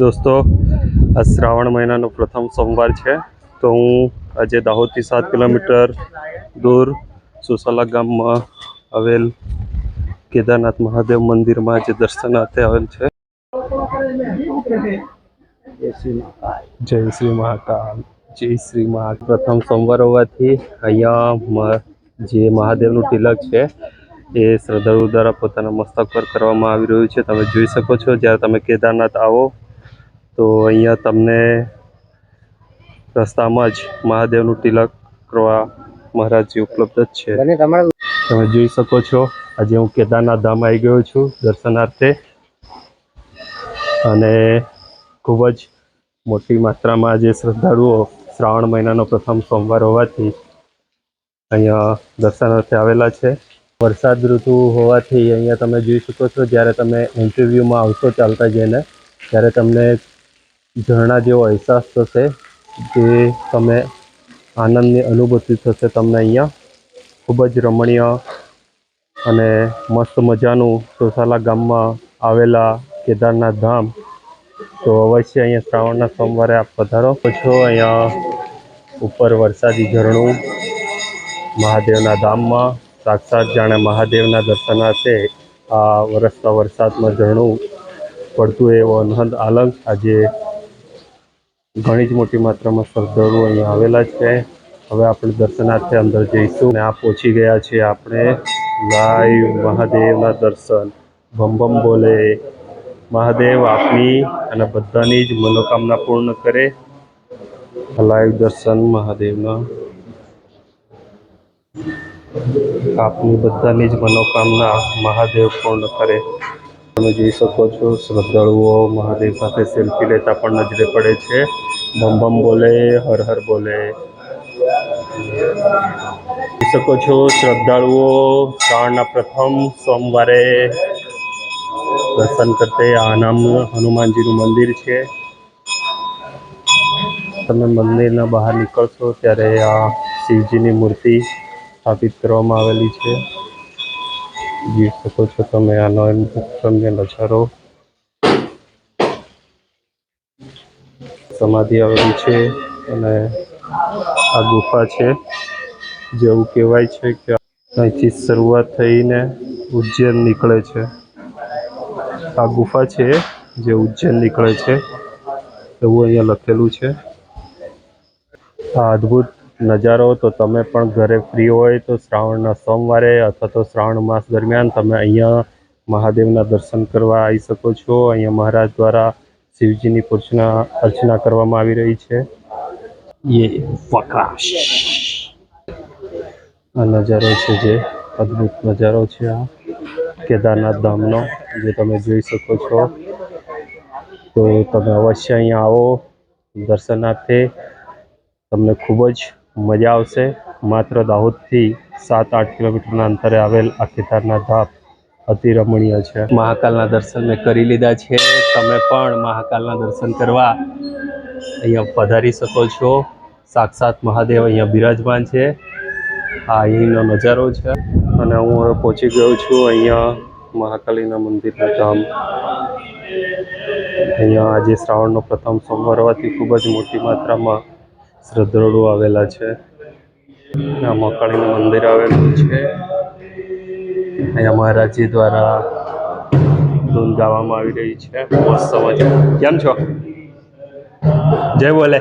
દોસ્તો, આ શ્રાવણ મહિનાનો પ્રથમ સોમવાર છે. તો હું આજે દાહોદથી સાત કિલોમીટર દૂર સુસલા ગામમાં આવેલ કેદારનાથ મહાદેવ મંદિરમાં આજે દર્શનાર્થે આવેલ છે. જય શ્રી મહાકાલ. જય શ્રી મહાકાલ. પ્રથમ સોમવાર હોવાથી અહીંયા જે મહાદેવનું તિલક છે, એ શ્રદ્ધાળુ દ્વારા પોતાના મસ્તક પર કરવામાં આવી રહ્યું છે. તમે જોઈ શકો છો, જ્યારે તમે કેદારનાથ આવો તો અહીંયા તમને રસ્તામાં જ મહાદેવનું તિલક કરવા મહારાજજી ઉપલબ્ધ જ છે. તમે જોઈ શકો છો આજે હું કેદારનાથ ધામ આવી ગયો છું દર્શનાર્થે. અને ખૂબ જ મોટી માત્રામાં આજે શ્રદ્ધાળુઓ શ્રાવણ મહિનાનો પ્રથમ સોમવાર હોવાથી અહીંયા દર્શનાર્થે આવેલા છે. વરસાદ ઋતુ હોવાથી અહીંયા તમે જોઈ શકો છો જ્યારે તમે ઇન્ટરવ્યૂમાં આવશો ચાલતા જઈને ત્યારે તમને ઝરણા જેવો અહેસાસ થશે જે તમે આનંદની અનુભૂતિ થશે તમને અહીંયા. ખૂબ જ રમણીય અને મસ્ત મજાનું સોસાલા ગામમાં આવેલા કેદારનાથ ધામ. તો અવશ્ય અહીંયા શ્રાવણના સોમવારે આપ પધારો. પછી અહીંયા ઉપર વરસાદી ઝરણું મહાદેવના ધામમાં. સાક્ષાત જાણે મહાદેવના દર્શનાર્થે આ વરસતા વરસાદમાં ઝરણું પડતું એવો અનહદ આલંગ આજે ઘણી જ મોટી માત્રામાં શ્રદ્ધાળુઓ અહીંયા આવેલા છે. હવે આપણે દર્શનાર્થે અંદર જઈશું અને આ પહોંચી ગયા છીએ આપણે. લાઈવ મહાદેવના દર્શન. ભમ ભમ બોલે. મહાદેવ આપની અને બધાની જ મનોકામના પૂર્ણ કરે. લાઈવ દર્શન મહાદેવના. આપની બધાની જ મનોકામના મહાદેવ પૂર્ણ કરે. તમે જોઈ શકો છો, શ્રદ્ધાળુઓ મહાદેવ સાથે સેલ્ફી લેતા પણ નજરે પડે છે. બમ બમ બોલે, હર હર બોલે. જોઈ શકો છો, શ્રદ્ધાળુઓ શ્રાવણના પ્રથમ સોમવારે દર્શન કરતે આ નામ હનુમાનજીનું મંદિર છે. તમે મંદિરના બહાર નીકળશો ત્યારે આ શિવજીની મૂર્તિ સ્થાપિત કરવામાં આવેલી છે. જોઈ શકો છો તમે આનો રમ્ય નજારો. સમાધિ આવેલી છે અને આ ગુફા છે. જેવું કહેવાય છે કે અહીંથી શરૂઆત થઈને ઉજ્જૈન નીકળે છે. આ ગુફા છે જે ઉજ્જૈન નીકળે છે. એવું અહીંયા લખેલું છે. આ અદ્ભુત નજારો તો તમે પણ ઘરે ફ્રી હોય તો શ્રાવણના સોમવારે અથવા તો શ્રાવણ માસ દરમિયાન તમે અહીંયા મહાદેવના દર્શન કરવા આવી શકો છો. અહીંયા મહારાજ દ્વારા શિવજીની પૂર્ચના અર્ચના કરવામાં આવી રહી છે. એ પ્રકાશ આ નજારો છે જે અદ્ભુત નજારો છે આ. કેદારનાથ ધામનો જે તમે જોઈ શકો છો. તો તમે અવશ્ય અહીંયા આવો દર્શનાર્થે. તમને ખૂબ જ મજા આવશે. માત્ર દાહોદથી સાત આઠ કિલોમીટરના અંતરે આવેલ આ કેદારનાથ ધાપ અતિ રમણીય છે. મહાકાલના દર્શન મેં કરી લીધા છે. તમે પણ મહાકાલના દર્શન કરવા અહીંયા પધારી શકો છો. સાક્ષાત મહાદેવ અહીંયા બિરાજમાન છે. આ અહીંનો નજારો છે. અને હું હવે પહોંચી ગયો છું અહીંયા મહાકાલીના મંદિરના ધામ. અહીંયા આજે શ્રાવણનો પ્રથમ સોમવાર હોવાથી ખૂબ જ મોટી માત્રામાં શ્રદ્ધાળુઓ આવેલા છે. આ મહાકાળીનું મંદિર આવેલું છે. અહીંયા મહારાજજી દ્વારા ધૂન ગાવામાં આવી રહી છે. મસ્ત મજા કેમ છો? જય બોલે.